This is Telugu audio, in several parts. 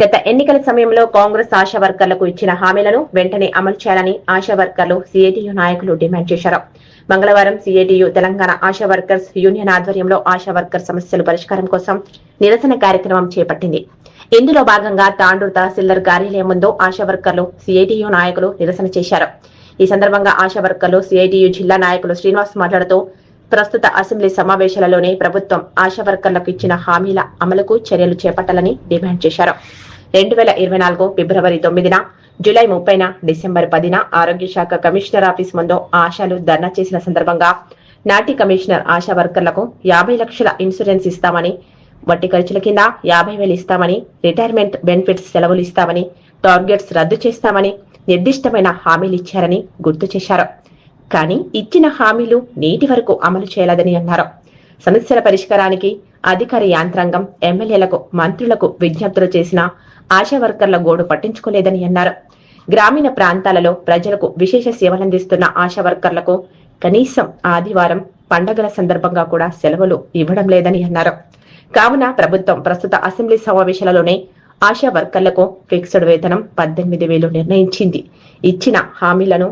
గత ఎన్నికల సమయంలో కాంగ్రెస్ ఆశా వర్కర్లకు ఇచ్చిన హామీలను వెంటనే అమలు చేయాలని ఆశా వర్కర్లు సిఐటియు నాయకులు డిమాండ్ చేశారు. మంగళవారం CITU Telangana Asha workers union ఆధ్వర్యంలో ఆశా వర్కర్ సమస్యల పరిష్కారం కోసం నిరసన కార్యక్రమం చేపట్టింది. ఇందులో భాగంగా తాండూరు తహసీల్దార్ కార్యాలయం ముందు ఆశా వర్కర్లు సిఐటియు నాయకులు నిరసన చేశారు. ఈ సందర్భంగా ఆశా వర్కర్లు సిఐటియు జిల్లా నాయకులు శ్రీనివాస్ మాట్లాడుతూ ప్రస్తుత అసెంబ్లీ సమావేశాలలోనే ప్రభుత్వం ఆశా వర్కర్లకు ఇచ్చిన హామీల అమలుకు చర్యలు చేపట్టాలని డిమాండ్ చేశారు. రెండు వేల ఇరవై నాలుగు ఫిబ్రవరి తొమ్మిదిన జూలై ముప్పైన డిసెంబర్ పదిన ఆరోగ్య శాఖ కమిషనర్ ఆఫీస్ ముందు ఆశాలు ధర్నా చేసిన సందర్భంగా నాటి కమిషనర్ ఆశా వర్కర్లకు యాభై లక్షల ఇన్సూరెన్స్ ఇస్తామని వడ్డీ ఖర్చుల కింద యాభై వేలు ఇస్తామని రిటైర్మెంట్ బెనిఫిట్స్ సెలవులు ఇస్తామని టార్గెట్స్ రద్దు చేస్తామని నిర్దిష్టమైన హామీలు ఇచ్చారని గుర్తు చేశారు. కానీ ఇచ్చిన హామీలు నేటి వరకు అమలు చేయలేదని అన్నారు. సమస్యల పరిష్కారానికి అధికార యాంత్రాంగం ఎమ్మెల్యేలకు మంత్రులకు విజ్ఞప్తులు చేసిన ఆశా వర్కర్ల గోడు పట్టించుకోలేదని అన్నారు. గ్రామీణ ప్రాంతాలలో ప్రజలకు విశేష సేవలందిస్తున్న ఆశా వర్కర్లకు కనీసం ఆదివారం పండగల సందర్భంగా కూడా సెలవులు ఇవ్వడం లేదని అన్నారు. కావున ప్రభుత్వం ప్రస్తుత అసెంబ్లీ సమావేశాలలోనే ఆశా వర్కర్లకు ఫిక్స్డ్ వేతనం పద్దెనిమిది వేలు నిర్ణయించింది. ఇచ్చిన హామీలను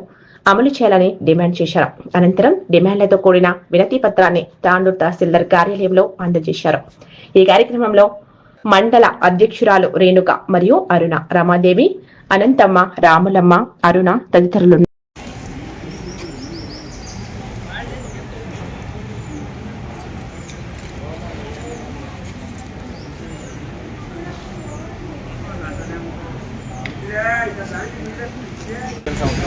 అమలు చేయాలని డిమాండ్ చేశారు. అనంతరం డిమాండ్లతో కూడిన వినతి పత్రాన్ని తాండూరు తహసీల్దార్ కార్యాలయంలో అందజేశారు. ఈ కార్యక్రమంలో మండల అధ్యక్షురాలు రేణుక మరియు అరుణ రమాదేవి అనంతమ్మ రాములమ్మ అరుణ తదితరులు సంవత్సరం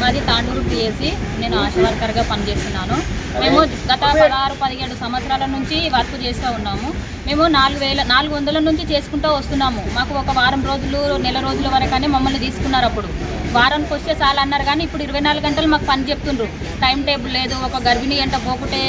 మాది తాండూరు పిఎస్సి నేను ఆశా వర్కర్గా పనిచేస్తున్నాను. మేము గత పదహారు పదిహేడు సంవత్సరాల నుంచి వర్క్ చేస్తూ ఉన్నాము. మేము నాలుగు వేల నాలుగు వందల నుంచి చేసుకుంటూ వస్తున్నాము. మాకు ఒక వారం రోజులు నెల రోజుల వరకనే మమ్మల్ని తీసుకున్నారు అప్పుడు. వారానికి వస్తే చాలా అన్నారు కానీ ఇప్పుడు ఇరవై నాలుగు గంటలు మాకు పని చెప్తుండ్రు. టైం టేబుల్ లేదు ఒక గర్భిణీ ఎంట పోకుంటే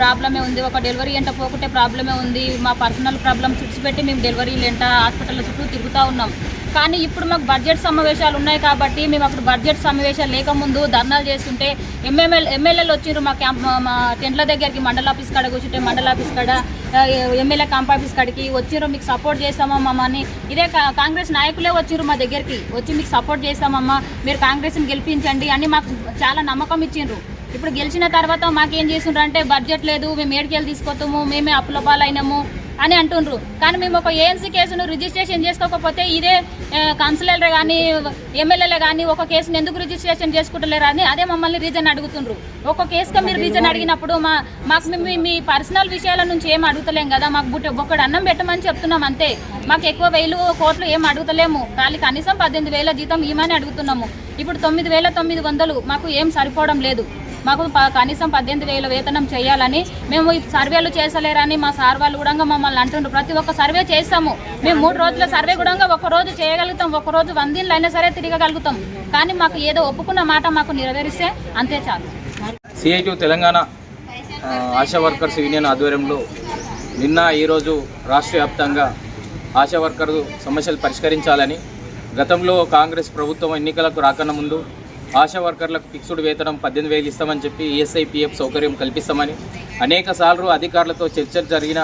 ప్రాబ్లమే ఉంది ఒక డెలివరీ ఎంట పోకుంటే ప్రాబ్లమే ఉంది. మా పర్సనల్ ప్రాబ్లమ్ చుట్స్ పెట్టి మేము డెలివరీలు ఎంట హాస్పిటల్ చుట్టూ తిరుగుతూ ఉన్నాం. కానీ ఇప్పుడు మాకు బడ్జెట్ సమావేశాలు ఉన్నాయి కాబట్టి మేము అప్పుడు బడ్జెట్ సమావేశాలు లేకముందు ధర్నాలు చేస్తుంటే ఎంఎంఎల్ ఎమ్మెల్యేలు వచ్చిండ్రు మా క్యాంప్ మా- టెంట్ల దగ్గరికి మండల ఆఫీస్ కాడ కూర్చుంటే మండల ఆఫీస్ కాడ ఎమ్మెల్యే క్యాంప్ ఆఫీస్ కాడికి వచ్చిండ్రు మీకు సపోర్ట్ చేస్తామమ్మా అని. ఇదే కా- కాంగ్రెస్ నాయకులే వచ్చిండ్రు మా దగ్గరికి వచ్చి మీకు సపోర్ట్ చేస్తామమ్మా మీరు కాంగ్రెస్ని గెలిపించండి అని మాకు చాలా నమ్మకం ఇచ్చిండ్రు. ఇప్పుడు గెలిచిన తర్వాత మాకేం చేసిండ్రు అంటే బడ్జెట్ లేదు మేము ఏడుకెళ్ళి తీసుకొస్తాము మేమే అప్పుల పాలైనాము. అని అంటుండ్రు. కానీ మేము ఒక ఏఎన్సీ కేసును రిజిస్ట్రేషన్ చేసుకోకపోతే ఇదే కౌన్సిలర్ కానీ ఎమ్మెల్యేలే కానీ ఒక కేసును ఎందుకు రిజిస్ట్రేషన్ చేసుకుంటలేరు అని అదే మమ్మల్ని రీజన్ అడుగుతుండ్రు. ఒక కేసుగా మీరు రీజన్ అడిగినప్పుడు మా మాకు మేము మీ- పర్సనల్ విషయాల నుంచి ఏం అడుగుతలేం కదా మాకు బుట్ట ఒక్కడు అన్నం పెట్టమని చెప్తున్నాం అంతే. మాకు ఎక్కువ వేలు కోట్లు ఏం అడుగుతలేము. ఖాళీ కనీసం పద్దెనిమిది వేల జీతం ఇవ్వమని అడుగుతున్నాము. ఇప్పుడు తొమ్మిది వేల తొమ్మిది వందలు మాకు ఏం సరిపోవడం లేదు. మాకు కనీసం పద్దెనిమిది వేల వేతనం చేయాలని మేము సర్వేలు చేసలేరని మా సార్ వాళ్ళు కూడా మమ్మల్ని అంటుండ్రు. ప్రతి ఒక్క సర్వే చేస్తాము. మేము మూడు రోజుల సర్వే కూడా ఒక రోజు చేయగలుగుతాం. ఒక రోజు వందిన్లు అయినా సరే తిరగగలుగుతాం. కానీ మాకు ఏదో ఒప్పుకున్న మాట మాకు నెరవేరిస్తే అంతే చాలు. CIT Telangana Asha workers union ఆధ్వర్యంలో నిన్న ఈరోజు రాష్ట్ర వ్యాప్తంగా ఆశా వర్కర్ సమస్యలు పరిష్కరించాలని గతంలో కాంగ్రెస్ ప్రభుత్వం ఎన్నికలకు రాకన్నా ముందు ఆశా వర్కర్లకు ఫిక్స్డ్ వేతనం పద్దెనిమిది వేలు ఇస్తామని చెప్పి ఈఎస్ఐపిఎఫ్ సౌకర్యం కల్పిస్తామని అనేక సార్లు అధికారులతో చర్చలు జరిగిన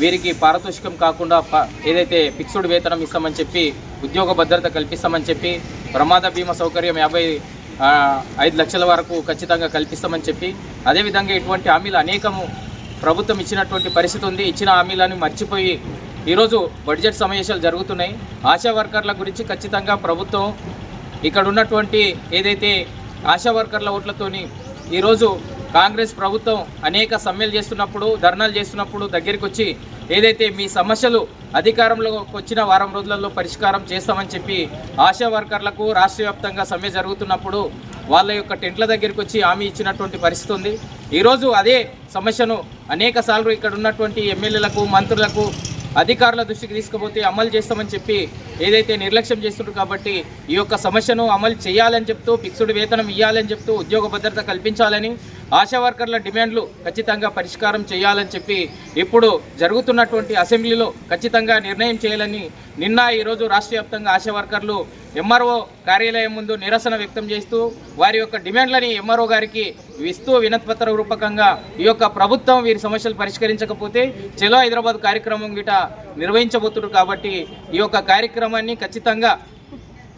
వీరికి పారితోషికం కాకుండా ప- ఏదైతే ఫిక్స్డ్ వేతనం ఇస్తామని చెప్పి ఉద్యోగ భద్రత కల్పిస్తామని చెప్పి ప్రమాద బీమా సౌకర్యం యాభై ఐదు లక్షల వరకు ఖచ్చితంగా కల్పిస్తామని చెప్పి అదేవిధంగా ఇటువంటి హామీలు అనేకము ప్రభుత్వం ఇచ్చినటువంటి పరిస్థితి ఉంది. ఇచ్చిన హామీలను మర్చిపోయి ఈరోజు బడ్జెట్ సమావేశాలు జరుగుతున్నాయి. ఆశా వర్కర్ల గురించి ఖచ్చితంగా ప్రభుత్వం ఇక్కడ ఉన్నటువంటి ఏదైతే ఆశా వర్కర్ల ఓట్లతోని ఈరోజు కాంగ్రెస్ ప్రభుత్వం అనేక సమ్మెలు చేస్తున్నప్పుడు ధర్నాలు చేస్తున్నప్పుడు దగ్గరికి వచ్చి ఏదైతే మీ సమస్యలు అధికారంలోకి వచ్చిన వారం రోజులలో పరిష్కారం చేస్తామని చెప్పి ఆశా వర్కర్లకు రాష్ట్ర వ్యాప్తంగా సమ్మె జరుగుతున్నప్పుడు వాళ్ళ యొక్క టెంట్ల దగ్గరికి వచ్చి హామీ ఇచ్చినటువంటి పరిస్థితి ఉంది. ఈరోజు అదే సమస్యను అనేక సార్లు ఇక్కడ ఉన్నటువంటి ఎమ్మెల్యేలకు మంత్రులకు అధికారుల దృష్టికి తీసుకుపోతే అమలు చేస్తామని చెప్పి ఏదైతే నిర్లక్ష్యం చేస్తుండ్రు కాబట్టి ఈ యొక్క సమస్యను అమలు చేయాలని చెప్తూ ఫిక్స్డ్ వేతనం ఇవ్వాలని చెప్తూ ఉద్యోగ భద్రత కల్పించాలని ఆశా వర్కర్ల డిమాండ్లు ఖచ్చితంగా పరిష్కారం చేయాలని చెప్పి ఇప్పుడు జరుగుతున్నటువంటి అసెంబ్లీలో ఖచ్చితంగా నిర్ణయం చేయాలని నిన్న ఈరోజు రాష్ట్ర వ్యాప్తంగా ఆశా వర్కర్లు ఎంఆర్ఓ కార్యాలయం ముందు నిరసన వ్యక్తం చేస్తూ వారి యొక్క డిమాండ్లని ఎంఆర్ఓ గారికి ఇస్తూ వినతిపత్ర రూపకంగా ఈ యొక్క ప్రభుత్వం వీరి సమస్యలు పరిష్కరించకపోతే చలో హైదరాబాద్ కార్యక్రమం గిట నిర్వహించబోతున్నారు కాబట్టి ఈ యొక్క కార్యక్రమాన్ని ఖచ్చితంగా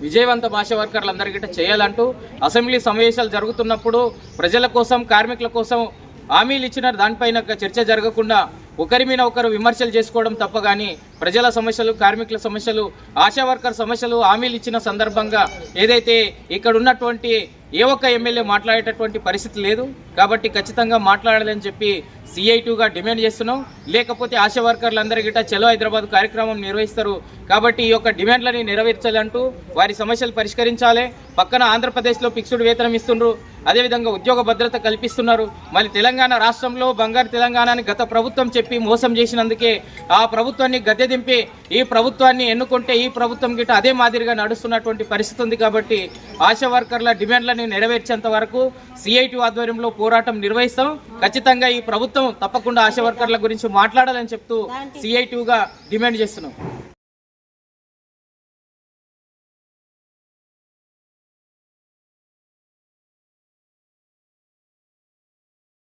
విజయవంత భాష వర్కర్లందరికీ చేయాలంటూ అసెంబ్లీ సమావేశాలు జరుగుతున్నప్పుడు ప్రజల కోసం కార్మికుల కోసం హామీలు ఇచ్చిన దానిపైన చర్చ జరగకుండా ఒకరి మీద ఒకరు విమర్శలు చేసుకోవడం తప్ప కానీ ప్రజల సమస్యలు కార్మికుల సమస్యలు ఆశా వర్కర్ సమస్యలు హామీలు ఇచ్చిన సందర్భంగా ఏదైతే ఇక్కడ ఉన్నటువంటి ఏ ఒక్క ఎమ్మెల్యే మాట్లాడేటటువంటి పరిస్థితి లేదు. కాబట్టి ఖచ్చితంగా మాట్లాడాలని చెప్పి సిఐటుగా డిమాండ్ చేస్తున్నాం. లేకపోతే ఆశా వర్కర్లందరి గిట్ట చలో హైదరాబాద్ కార్యక్రమం నిర్వహిస్తారు. కాబట్టి ఈ యొక్క డిమాండ్లని నెరవేర్చాలంటూ వారి సమస్యలు పరిష్కరించాలి. పక్కన ఆంధ్రప్రదేశ్లో ఫిక్స్డ్ వేతనం ఇస్తుండ్రు. అదేవిధంగా ఉద్యోగ భద్రత కల్పిస్తున్నారు. మళ్ళీ తెలంగాణ రాష్ట్రంలో బంగారు తెలంగాణని గత ప్రభుత్వం చెప్పి మోసం చేసినందుకే ఆ ప్రభుత్వాన్ని గద్దె దింపి ఈ ప్రభుత్వాన్ని ఎన్నుకుంటే ఈ ప్రభుత్వం గిట్ట అదే మాదిరిగా నడుస్తున్నటువంటి పరిస్థితి ఉంది కాబట్టి ఆశా వర్కర్ల డిమాండ్లని నెరవేర్చేంత వరకు సిఐటి ఆధ్వర్యంలో పోరాటం నిర్వహిస్తాం. ఖచ్చితంగా ఈ ప్రభుత్వం తప్పకుండా ఆశా వర్కర్ల గురించి మాట్లాడాలని చెప్తూ సిఐటిగా డిమాండ్ చేస్తున్నాం.